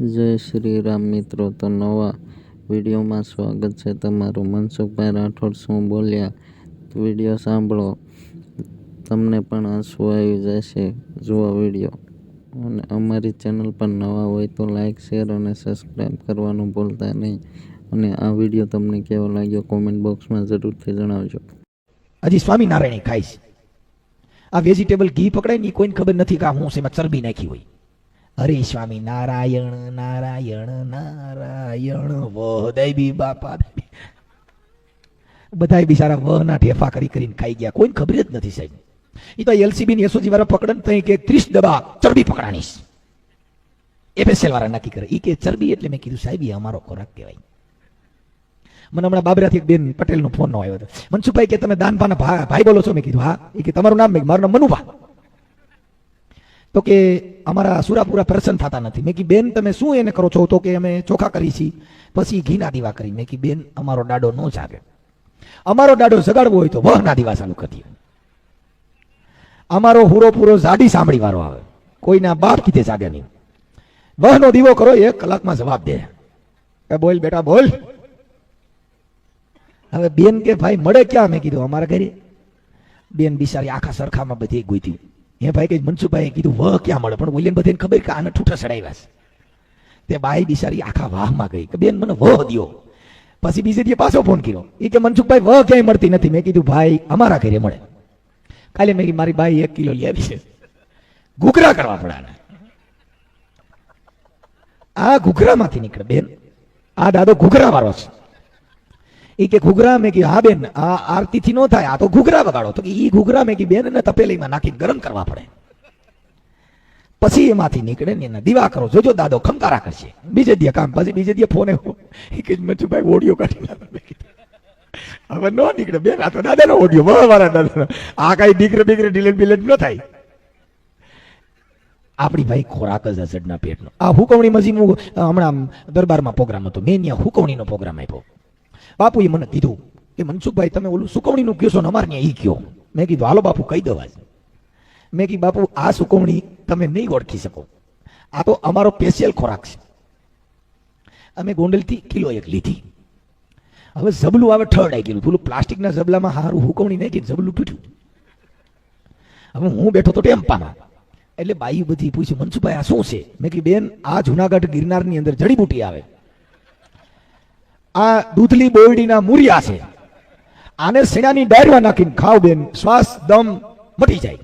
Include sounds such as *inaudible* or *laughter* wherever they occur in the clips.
જય શ્રી રામ મિત્રો, તો નવા વિડીયોમાં સ્વાગત છે તમારું મનસુખભાઈ રાઠોડ. શું બોલ્યા? વીડિયો સાંભળો. તમને પણ આંસુ આવી જશે. જુઓ વીડિયો. અને અમારી ચેનલ પર નવા હોય તો લાઈક, શેર અને સબસ્ક્રાઈબ કરવાનું ભૂલતા નહીં. અને આ વીડિયો તમને કેવો લાગ્યો કોમેન્ટ બોક્સમાં જરૂરથી જણાવજો. હજી સ્વામિનારાયણ છે. આ વેજીટેબલ ઘી પકડાય ને કોઈને ખબર નથી કે હું એમાં ચરબી નાખી હોય. અરે સ્વામી નારાયણ નારાયણ નારાયણ, વહ દૈવી બાપા દૈવી. બધાય બિચારા વહના ઠેફા કરી કરીને ખાઈ ગયા. કોઈને ખબર જ નથી સાહેબ. એ તો એલસીબી ની એસઓજી વાળા પકડે ને કે ત્રીસ ડબ્બા ચરબી પકડાણીશ. એફએસએલ વાળા નક્કી કરે. એ કે ચરબી એટલે મેં કીધું સાહેબ એ અમારો ખોરાક કહેવાય. મને હમણાં બાબરાથી એક બેન પટેલનો ફોન નો આવ્યો હતો. મનસુખભાઈ કે તમે દાનપાના ભાઈ બોલો છો? મેં કીધું, હા. એ કે તમારું નામ મારું નામ મનુભા. તો કે અમારા સુરાપુરા પ્રસન્ન થતા નથી. મેં કી બેન, તમે શું એને કરો છો? તો કે અમે ચોખા કરી છીએ. પછી ઘીના દીવા કરી. મેં કી બેન, અમારો દાડો ન જાગે. અમારો દાડો જગાડવો હોય તો વહના દીવા ચાલુ કરી અમારો હુરો પૂરો જાડી સાંભળી વાળો આવે. કોઈના બાપ કીધે જાગે નહીં. વહનો દીવો કરો, એક કલાકમાં જવાબ દે. એ બોલ બેટા, બોલ. હવે બેન કે, ભાઈ, મળે ક્યાં? મેં કીધું, અમારા ઘરે. બેન બિચારી આખા સરખામાં બધી ગોતી એ ભાઈ કે મનસુખભાઈ કીધું વહ ક્યાં મળે? પણ બોલીને બધાને ખબર કે આને ઠૂઠા ચડાવ્યા છે. તે બાઈ બિચારી આખા વાહમાં ગઈ કે, બેન, મને વહ દ્યો. પછી બીજે દિવસે પાછો ફોન કર્યો. એ કે, મનસુખભાઈ વહ ક્યાંય મળતી નથી. મેં કીધું, ભાઈ, અમારા ઘરે મળે. કાલે મેં મારી બાઈ એક કિલો લઈ આવી છે. ઘૂઘરા કરવા પડે આ ઘૂઘરામાંથી નીકળે, બેન. આ દાદો ઘૂઘરા વાળો છે. એ કે ઘૂઘરા મેં કે હા બેન, આ આરતીથી નો થાય, આ તો ઘૂઘરા વગાડો. તો ઈ ઘૂઘરા મેં કે બેન એને તપેલીમાં નાખીને ગરમ કરવા પડે. પછી એમાંથી નીકળે ને એના દીવા કરો. જોજો દાદો ખંકારા કરશે. બીજે દિયે કામ, પછી બીજે દિયે ફોને એ કે મચુભાઈ ઓડિયો કાઢી હવે નો નીકળે બેન, આ તો દાદાનો ઓડિયો બરાબર મારા દાદાનો. આ કઈ દીકરે દીકરે ડિલેટ બિલેટ ન થાય. આપણી ભાઈ ખોરાક જ અઝડના પેટનો. આ હુકવણી મજી હું હમણાં દરબારમાં પ્રોગ્રામ હતો. મેં ત્યાં હુકવણીનો પ્રોગ્રામ આપ્યો. બાપુએ મને કીધું કે, મનસુખભાઈ, તમે ઓલું સુકવણીનું કહેશો ને અમારે ત્યાં એ કયો. મેં કીધું, હાલો બાપુ, કહી દેવા મેં કીધું, બાપુ, આ સુકવણી તમે નહીં ઓળખી શકો. આ તો અમારો સ્પેશિયલ ખોરાક છે. અમે ગોંડલથી કિલો એક લીધી. હવે ઝબલું આવે આવી ગયેલું. પેલું પ્લાસ્ટિકના ઝબલામાં હારું હુકવણી કે ઝબલું તૂટ્યું. હવે હું બેઠો તો ટેમ્પામાં. એટલે બાઈ બધી પૂછ્યું, મનસુખભાઈ, આ શું છે? મેં કીધું, બેન, આ જુનાગઢ ગિરનારની અંદર જડીબુટી આવે. આ દૂધલી બોયડીના મૂરિયા છે. આને શેણાની ડાયરમાં નાખીને ખાવ બેન, શ્વાસ દમ મટી જાય.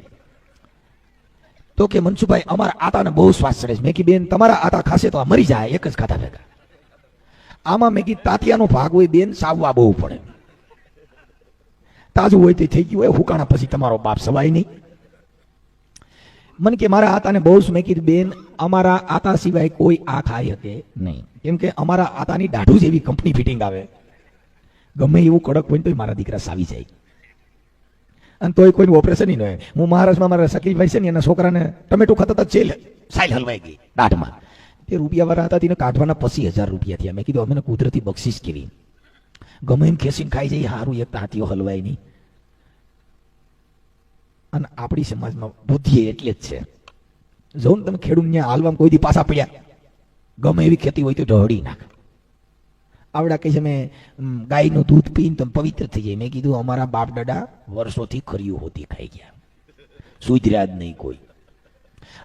તો કે મનસુભાઈ અમારા આતાને બહુ શ્વાસ ચડે છે. મેં કી બેન, તમારા આતા ખાશે તો આ મરી જાય, એક જ ખાતા ભેગા. આમાં મેં કી તાતિયાનો ભાગ હોય બેન, સાવવા બહુ પડે. તાજું હોય તે થઈ ગયું હોય, હુકાણા પછી તમારો બાપ સવાય નહીં. મને કે મારા આતાને બહુ જ મેં કીધું બેન, અમારા આતા સિવાય કોઈ આ ખાઈ શકે નહીં. કેમ કે અમારા આતાની દાઢું જેવી કંપની ફિટિંગ આવે. ગમે એવું કડક હોય ને તોય મારા દીકરા સાવી જાય. અને તોય કોઈનું ઓપરેશન નહીં હોય. હું મહારાષ્ટ્રમાં મારા શકીલભાઈ છે ને, એના છોકરાને ટમેટું ખાતા જેલ સાઈલ હલવાઈ ગઈ, દાઢમાં. તે રૂપિયાવાળા હતા, તેને કાઢવાના પછી હજાર રૂપિયા થયા. મેં કીધું અમે કુદરતી બક્ષિસ કેવી. ગમે એમ ખેસીને ખાઈ જાય સારું એક તાંતીઓ હલવાય નહીં. અને આપણી સમાજમાં બુદ્ધિ એટલે જ છે. જો ને તમે ત્યાં હાલવામાં કોઈ દી પાછા પડ્યા. ગમે એવી ખેતી હોય તો ઢળી નાખ. આવડા કહે છે મેં ગાયનું દૂધ પીને તમે પવિત્ર થઈ જાય. મેં કીધું, અમારા બાપ દાદા વર્ષોથી ખરીયું હોતી ખાઈ ગયા. સુધર્યા જ નહીં કોઈ.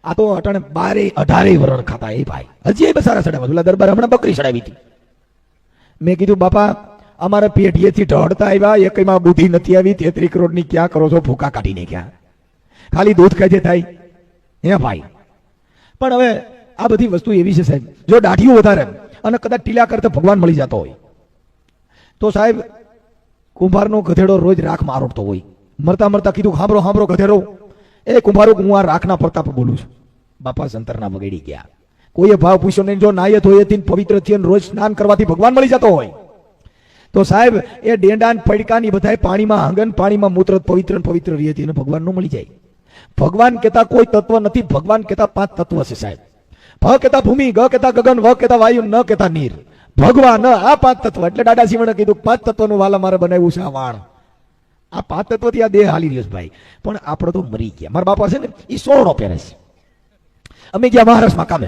આ તો અટાણે બારે અઢારે વરણ ખાતા એ ભાઈ. હજી એ બસારા ચડાવવા ઓલા દરબાર હમણાં બકરી ચડાવી હતી. મેં કીધું, બાપા, અમારા પેઢીએથી ઢળતા આવ્યા. એકમાં બુદ્ધિ નથી આવી. તેત્રી કરોડની ક્યાં કરો છો? ભૂકા કાઢીને ક્યાં ખાલી દૂધ ખાઈ થાય. એ ભાઈ? પણ હવે આ બધી વસ્તુ એવી છે સાહેબ, જો દાઢીઓ વધારે અને કદાચ ટીલા કરતા ભગવાન મળી જતો હોય. તો સાહેબ, કુંભારનો ગધેડો રોજ રાખ મારોડતો હોય. મરતા મરતા કીધું હાંભરો હાંભરો ગધેડો. એ કુંભારો હું આ રાખના પ્રતાપ બોલું છું. બાપા સંતરના વગેડી ગયા. કોઈએ ભાવ પૂછ્યો નહીં, જો નાયત હોય તીન પવિત્ર થઈને રોજ સ્નાન કરવાથી ભગવાન મળી જતો હોય. તો સાહેબ, એ ડેંડાન ફડકાની બધાય પાણીમાં, હંગન પાણીમાં મૂત્ર પવિત્ર પવિત્ર રહી હતી અને ભગવાન મળી જાય. ભગવાન કેતા કોઈ તત્વ નથી, ભગવાન કેતા પાંચ તત્વ છે સાહેબ. ભ કેતા ભૂમિ, ગ કેતા ગગન, વ કેતા વાયુ, ન કેતા નીર. ભગવાન, આ પાંચ તત્વ. એટલે દાદા શિવણે કીધું, પાંચ તત્વનું વાલા મારે બનાવ્યું છે આ વાણ. આ પાંચ તત્વથી આ દેહ હાલી રહ્યો છે ભાઈ. પણ આપણે તો મરી ગયા. મારા બાપા છે ને એ સોનો પહેરે છે. અમે ગયા મહારાષ્ટ્રમાં કામે.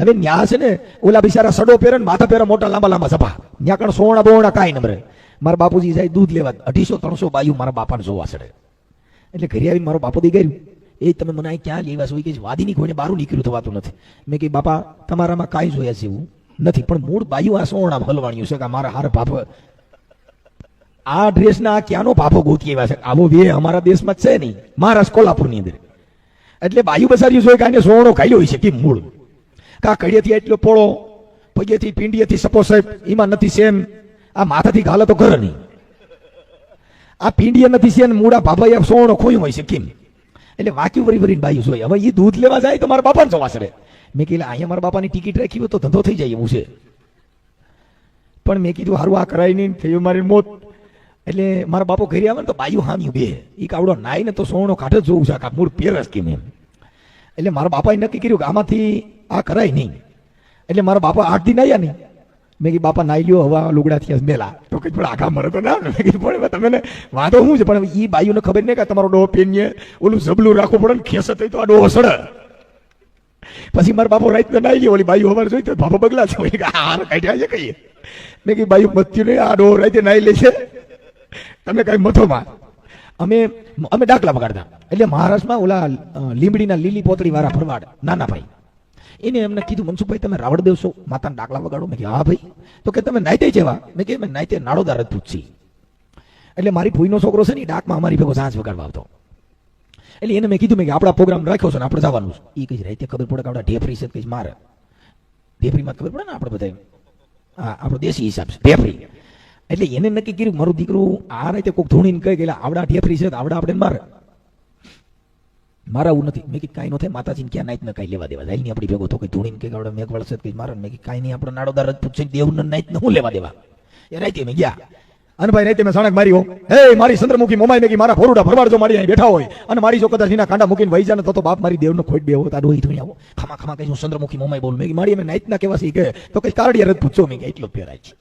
હવે ન્યા છે ને, ઓલા બિચારા સડો પહેરે ને, માથા પહેરે મોટા લાંબા લાંબા સભા ન્યા કણ સોણા બોણા કાંઈ નમરે મારા બાપુજી જાય દૂધ લેવા, અઢીસો, ત્રણસો બાયુ મારા બાપાને જોવા સડે એટલે ઘરે આવીને મારો બાપો દી એ તમે મને અહીં ક્યાં લેવા છો? કે વાદીની કોઈને બહાર નીકળ્યું થવાતું નથી. મેં કે બાપા, તમારામાં કાંઈ જોયા એવું નથી, પણ મૂળ બાયું આ સોણા હલવાણ્યું છે કે મારા હાર બાપ આ ડ્રેસના આ ક્યાંનો પાપો ગોતી આવ્યા છે? આવો વે, અમારા દેશમાં છે નહીં. મહારાષ્ટ્ર કોલ્હાપુરની અંદર. એટલે બાયુ બસાર્યું છે કાંઈ સોણો ખાઈ હોય છે કે મૂળ? કા કડિયેથી એટલો પોળો, પગેથી, પિંડીએથી સપોસ એમાં નથી સેમ. આ માથાથી ગાલે તો ઘર નહીં આ પિંડીએ નથી સેમ મૂળા બાબા સોણો ખોયું હોય છે કેમ? એટલે વાક્યું વરી વરીને બાયું જોઈએ હવે એ દૂધ લેવા જાય તો મારા બાપાને જોવા સડે મેં કીધું અહીંયા મારા બાપાની ટિકિટ રાખી હોય તો ધંધો થઈ જાય એવું છે. પણ મેં કીધું, હારું, આ કરાય નહીં, થયું મારી મોત. એટલે મારા બાપો ઘરે આવે ને તો બાયું હામ્યું બે. એ કાવડો નાય ને તો સોનો કાઢે જોવું છે આ મૂળ પેરસ કેમ એમ એટલે મારા બાપાએ નક્કી કર્યું કે આમાંથી આ કરાય નહીં. એટલે મારા બાપા આઠ દિન આવ્યા નહીં. મેં કીધું, બાપા, નાઈ લ્યો, હવા લુગડા થયા મેલા. તો કઈ પણ આખા મરે તો ના. મેં કીધું, પણ તમે વાંધો શું છે? પણ એ બાઈઓને ખબર નહીં કે તમારો ડોહ પહેરીએ ઓલું જબલું રાખવું પડે ને ખેસ થઈ તો આ ડોહ સડે. પછી મારા બાપો રાઈત નાઈ ગયો ઓલી બાઈઓ અમારે જોઈ તો બાપો બગલા છે. હાર કાઢ્યા છે કહીએ મેં કીધું બાઈઓ મત્યું નહીં આ ડોહ રાતે નાઈ લે છે. તમે કઈ મથોમાં અમે અમે ડાકલા બગાડતા એટલે મહારાષ્ટ્રમાં ઓલા લીમડીના લીલી પોતળી વાળા ફરવાડ નાના ભાઈ. એને એમને કીધું, મનસુખભાઈ, તમે રાવણ દેવ છો, માતાના ડાકલા વગાડો. મેં હા ભાઈ. તો કે, તમે નાઈતે જેવા. મેં કે મેં નાઈતે નાડોદાર જ પૂછી એટલે મારી ભૂઈનો છોકરો છે ને ડાકમાં અમારી ભેગો સાંજ વગાડવા આવતો. એટલે એને મેં કીધું, મેં કે આપણા પ્રોગ્રામ રાખ્યો છે ને, આપણે જવાનું છે. એ કઈ રાતે ખબર પડે કે આપણા ઢેફરી છે કઈ મારે. ઢેફરીમાં ખબર પડે ને આપણે બધા હા, આપણો દેશી હિસાબ છે, ઢેફરી. એટલે એને નક્કી કર્યું, મારું દીકરું આ રીતે કોઈક ધૂણીને કહે એટલે આવડા ઢેફરી છે આવડા આપણે મારે. મારા આવું નથી. મેં કીધું, કાંઈ ન થાય, માતાજીને ક્યાં નાઈત ન કાંઈ લેવા દેવા? જાય નહીં આપણી ભેગો તો કઈ ધૂણીને કે આપણે મેઘ વળશે કઈ મારે મેં કાંઈ નહીં, આપણે નાડોદાર જ પૂછે દેવને નાઈત ન હું લેવા દેવા? એ રાતે મેં ગયા. અને ભાઈ તમે સણક મારી હો હે મારી ચંદ્રમુખી મોમાઈ, મેં મારા ફોરુડા ભરવાડ જો મારી બેઠા હોય અને મારી જો કદાચ એના કાંડા મૂકીને વહી જાય તો બાપ મારી દેવનો ખોટ બે હોય તારું ધોઈ આવો. ખમા ખમા કઈ હું ચંદ્રમુખી મોમાઈ બોલું. મેં મારી અમે નાઈતના કેવા શીખે તો કઈ કારડિયા રદ પૂછો મેં એટલો ફેરાય છે.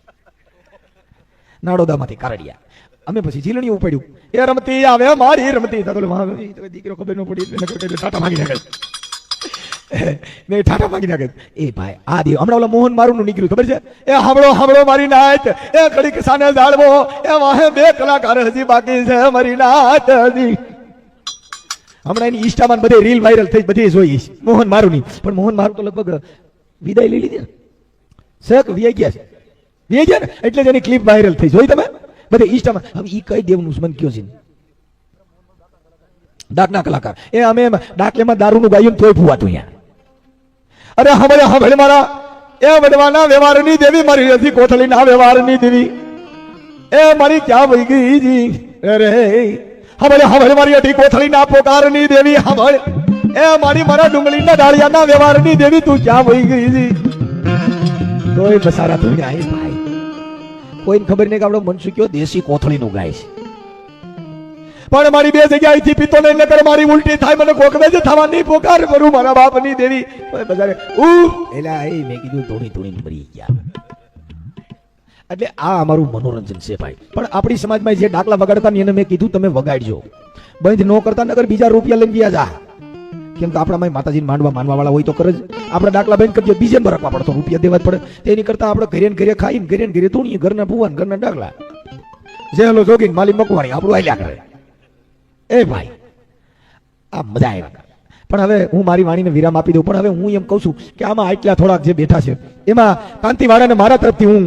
નાડોદામાંથી કારડિયા. અમે પછી ઝીલણી ઉપાડ્યું એ રમતી આવે, મારી રમતી દીકરો ખબર ન પડી ટાટા માંગી નાખે. *laughs* મેં ટાટા માંગી નાખે. એ ભાઈ, આ દેવ હમણાં ઓલા મોહન મારું નું નીકળ્યું, ખબર છે? એ હામળો હાંભળો, મારી નાચ એ કડીક સાને જાળવો એ વાહે બે કલાકાર હજી બાકી છે, મારી નાચ હજી. હમણાં એની ઇન્સ્ટામાં બધે રીલ વાયરલ થઈ, બધી જોઈ મોહન મારું ની પણ મોહન મારું તો લગભગ વિદાય લઈ લીધી. ને શેક, વી ગયા છે. વી ગયા ને? એટલે જ ક્લિપ વાયરલ થઈ. જોઈ તમે? બધે ઇન્સ્ટામાં હવે ઈ કઈ દેવનું મન કયો છે? ડાકના કલાકાર. એ અમે એમ ડાકલેમાં દારૂનું ગાયું તોય ફુવાતું અહીંયા. અરે હમણે હમણે મારા. એ વડવાના વ્યવહારની દેવી મારી નથી કોથળીના વ્યવહારની દેવી. એ મારી ક્યાં વહી ગઈ જી? અરે હમણે હમણે મારી અઢી કોથળીના પોકારની દેવી હમણે એ મારી મારા ડુંગળીના ડાળિયાના વ્યવહારની દેવી, તું ક્યાં વહી ગઈ જી? તોય બસારા તું આઈ ભાઈ. કોઈને ખબર નહીં કે આપણો મનસુખ્યો દેશી કોથળીનું ગાય છે. પણ મારી બે જગ્યાએથી પીતો ને નકર મારી ઉલટી થાય મને કોકવે જ થવાની પોકાર કરું મારા બાપની દેવી. બજારે ઉ એલા એ મેં કીધું ધોણી ધોણી મરી ગયા. એટલે આ અમારું મનોરંજન છે ભાઈ. પણ આપણી સમાજમાં જે ડાકલા વગાડતા ને એને મેં કીધું તમે વગાડજો. બંધ ન કરતા નગર બીજા રૂપિયા લઈને ગયા જા. કેમ કે આપણામાં માતાજીને માંડવા માનવા વાળા હોય તો કરે જ. ડાકલા બંધ કરજો બીજે બરકવા પડે તો રૂપિયા દેવા જ પડે. તેની કરતા આપણે ઘરે ઘરે ખાઈને ઘરે ઘરે તોડીએ ઘરના ભુવાન, ઘરના ડાકલા. હેલો જોગીને માલી મકવાણી, આપણું આલ્યા કરે. એ ભાઈ, આ મજા આવ્યા પણ હવે હું મારી વાણીને વિરામ આપી દઉં, પણ હવે હું એમ કહું છું કે આમાં આટલા થોડાક જે બેઠા છે, એમાં કાંતિવાળાને મારા તરફથી હું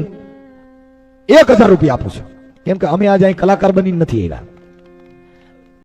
એક હજાર રૂપિયા આપું છું. કેમ કે અમે આજે અહીં કલાકાર બનીને નથી આવ્યા.